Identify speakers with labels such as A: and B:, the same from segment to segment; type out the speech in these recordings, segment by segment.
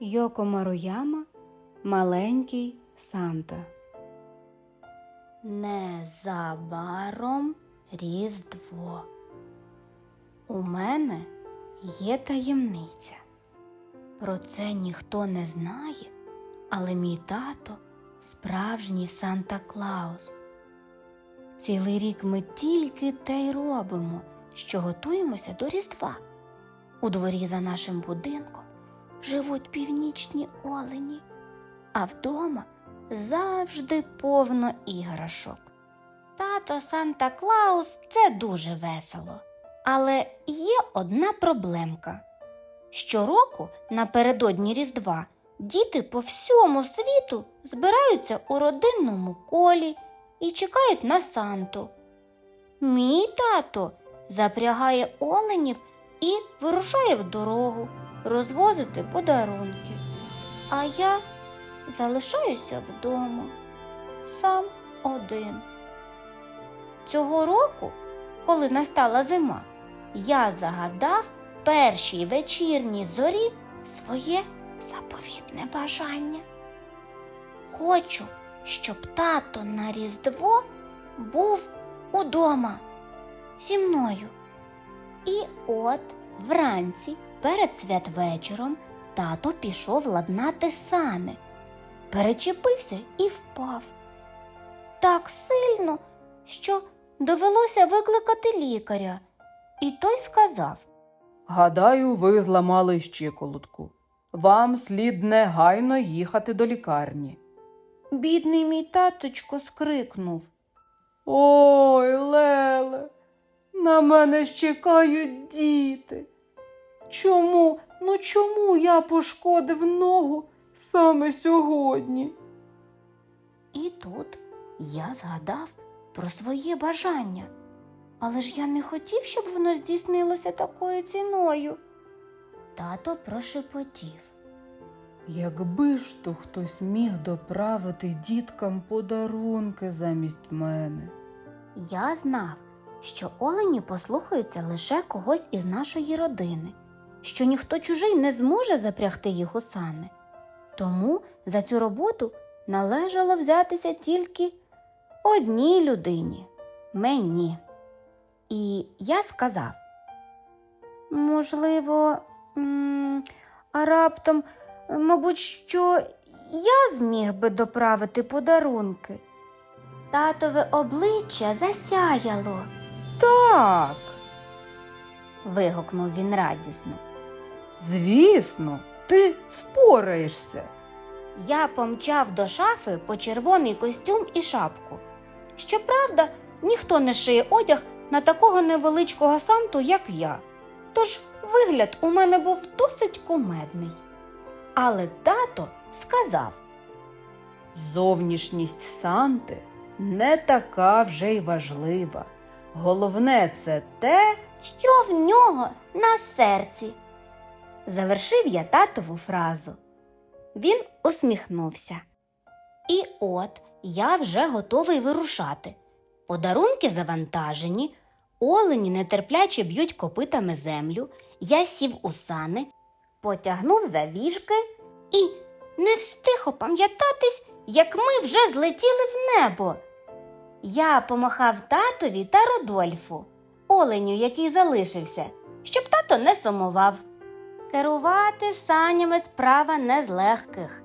A: Йоко Маруяма Маленький Санта.
B: Незабаром Різдво. У мене є таємниця. Про це ніхто не знає, але мій тато справжній Санта Клаус. Цілий рік ми тільки те й робимо, що готуємося до Різдва. У дворі за нашим будинком живуть північні олені, а вдома завжди повно іграшок. Тато Санта Клаус це дуже весело. Але є одна проблемка. Щороку напередодні Різдва діти по всьому світу збираються у родинному колі і чекають на Санту. Мій тато запрягає оленів і вирушає в дорогу розвозити подарунки. А я залишаюся вдома сам один. Цього року, коли настала зима, я загадав першій вечірній зорі своє заповітне бажання. Хочу, щоб тато на Різдво був удома зі мною. І от вранці перед святвечором тато пішов ладнати сани, перечепився і впав. Так сильно, що довелося викликати лікаря, і той сказав
C: Гадаю, ви зламали щиколотку. Вам слід негайно їхати до лікарні.
B: Бідний мій таточко скрикнув.
C: Ой, Леле, на мене ж чекають діти. Чому, ну чому я пошкодив ногу саме сьогодні?
B: І тут я згадав про своє бажання. Але ж я не хотів, щоб воно здійснилося такою ціною. Тато прошепотів.
C: Якби ж то хтось міг доправити діткам подарунки замість мене.
B: Я знав, що олені послухаються лише когось із нашої родини, що ніхто чужий не зможе запрягти їх у сани. Тому за цю роботу належало взятися тільки одній людині мені. І я сказав: можливо, а раптом, мабуть, що я зміг би доправити подарунки. Татове обличчя засяяло.
C: Так,
B: вигукнув він радісно.
C: Звісно, ти впораєшся.
B: Я помчав до шафи по червоний костюм і шапку. Щоправда, ніхто не шиє одяг на такого невеличкого санту, як я. Тож вигляд у мене був досить кумедний. Але тато сказав:
C: Зовнішність Санти не така вже й важлива. Головне це те,
B: що в нього на серці. Завершив я татову фразу. Він усміхнувся. І от я вже готовий вирушати. Подарунки завантажені, олені нетерпляче б'ють копитами землю, я сів у сани, потягнув за віжки і не встиг опам'ятатись, як ми вже злетіли в небо. Я помахав татові та Родольфу, оленю, який залишився, щоб тато не сумував. Керувати санями справа не з легких.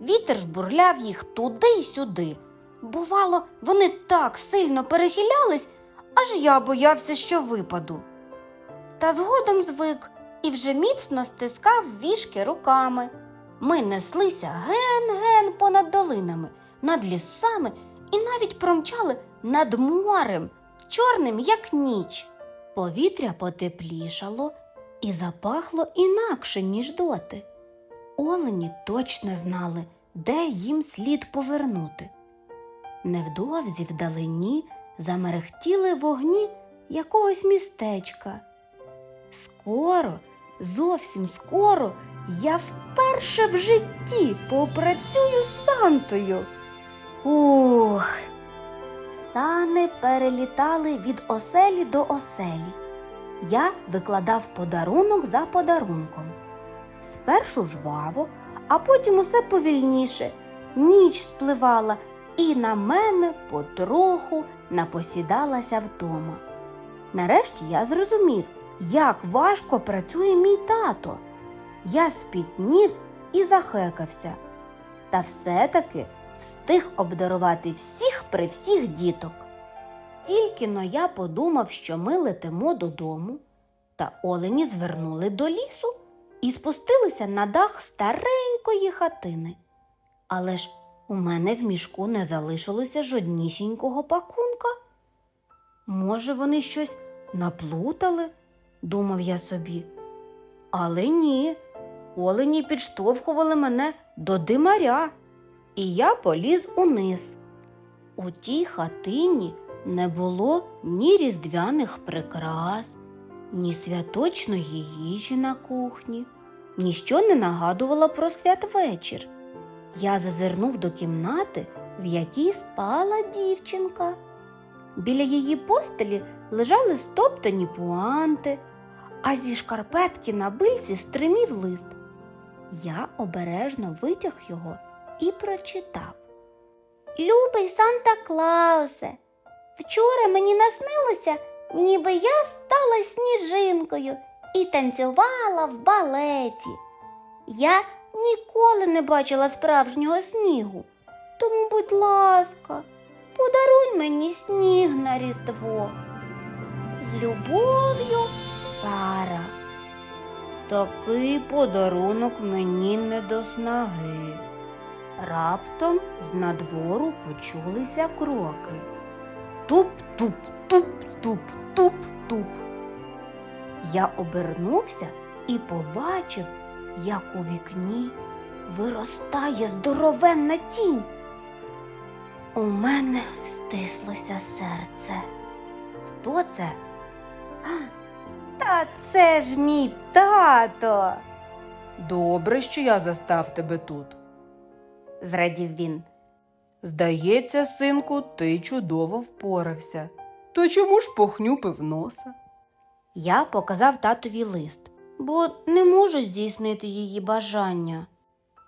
B: Вітер жбурляв їх туди й сюди. Бувало, вони так сильно перехилялись, аж я боявся, що випаду. Та згодом звик і вже міцно стискав вішки руками. Ми неслися ген-ген понад долинами, над лісами і навіть промчали над морем, чорним, як ніч. Повітря потеплішало і запахло інакше, ніж доти. Олені точно знали, де їм слід повернути. Невдовзі вдалині замерехтіли вогні якогось містечка. Скоро, зовсім скоро, я вперше в житті попрацюю з Сантою. Ух! Сани перелітали від оселі до оселі. Я викладав подарунок за подарунком. Спершу жваво, а потім усе повільніше. Ніч спливала, і на мене потроху напосідалася вдома. Нарешті я зрозумів, як важко працює мій тато. Я спітнів і захекався, та все-таки встиг обдарувати всіх при всіх діток. Тільки но я подумав, що ми летимо додому, та олені звернули до лісу і спустилися на дах старенької хатини. Але ж у мене в мішку не залишилося жоднісінького пакунка. Може, вони щось наплутали, думав я собі. Але ні, олені підштовхували мене до димаря, і я поліз униз. У тій хатині не було ні різдвяних прикрас, ні святочної їжі на кухні, ніщо не нагадувало про святвечір. Я зазирнув до кімнати, в якій спала дівчинка. Біля її постелі лежали стоптані пуанти, а зі шкарпетки на бильці стримів лист. Я обережно витяг його і прочитав. Любий Санта Клаусе, вчора мені наснилося, ніби я стала сніжинкою і танцювала в балеті. Я ніколи не бачила справжнього снігу, тому, будь ласка, подаруй мені сніг на Різдво. З любов'ю, Сара. Такий подарунок мені не до снаги. Раптом з надвору почулися кроки. Туп-туп-туп-туп-туп-туп. Я обернувся і побачив, як у вікні виростає здоровенна тінь. У мене стислося серце. Хто це? Та це ж мій тато,
C: Добре, що я застав тебе тут.
B: зрадів він.
C: Здається, синку, ти чудово впорався. То чому ж похнюпив носа?
B: Я показав татові лист, бо не можу здійснити її бажання,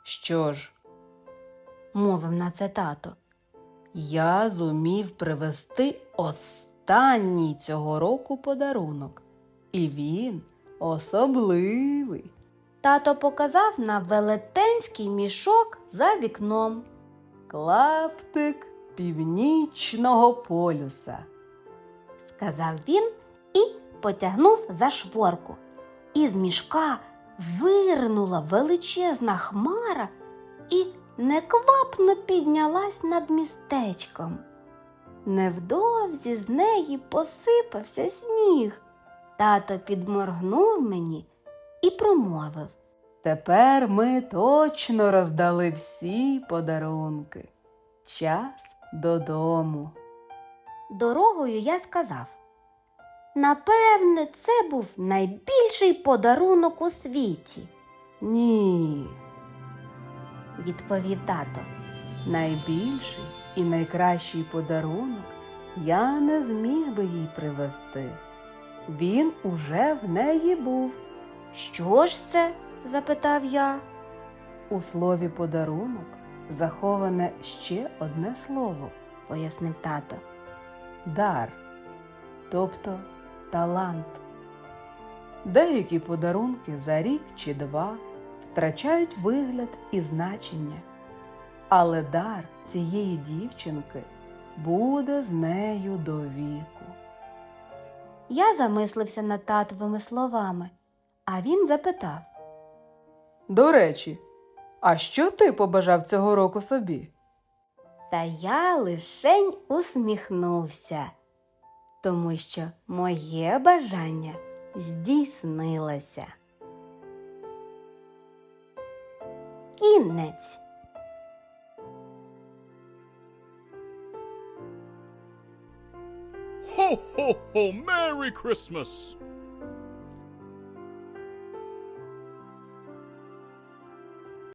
C: Що ж,
B: мовив на це тато.
C: я зумів привезти останній цього року подарунок. І він особливий.
B: Тато показав на велетенський мішок за вікном.
C: Клаптик північного полюса.
B: сказав він і потягнув за шворку. Із мішка вирнула величезна хмара і неквапно піднялась над містечком. Невдовзі з неї посипався сніг. Тато підморгнув мені і промовив.
C: Тепер ми точно роздали всі подарунки. Час додому.
B: Дорогою я сказав. Напевне, це був найбільший подарунок у світі,
C: Ні,
B: відповів тато.
C: найбільший і найкращий подарунок я не зміг би їй привезти. Він уже в неї був.
B: Що ж це? Запитав я.
C: У слові подарунок заховане ще одне слово
B: пояснив тато.
C: дар, тобто талант. Деякі подарунки за рік чи два втрачають вигляд і значення, але дар цієї дівчинки буде з нею до віку.
B: Я замислився над татовими словами, а він запитав.
C: До речі, а що ти побажав цього року собі?
B: Та я лишень усміхнувся, тому що моє бажання здійснилося. Кінець.
D: Ho, ho, ho! Merry Christmas!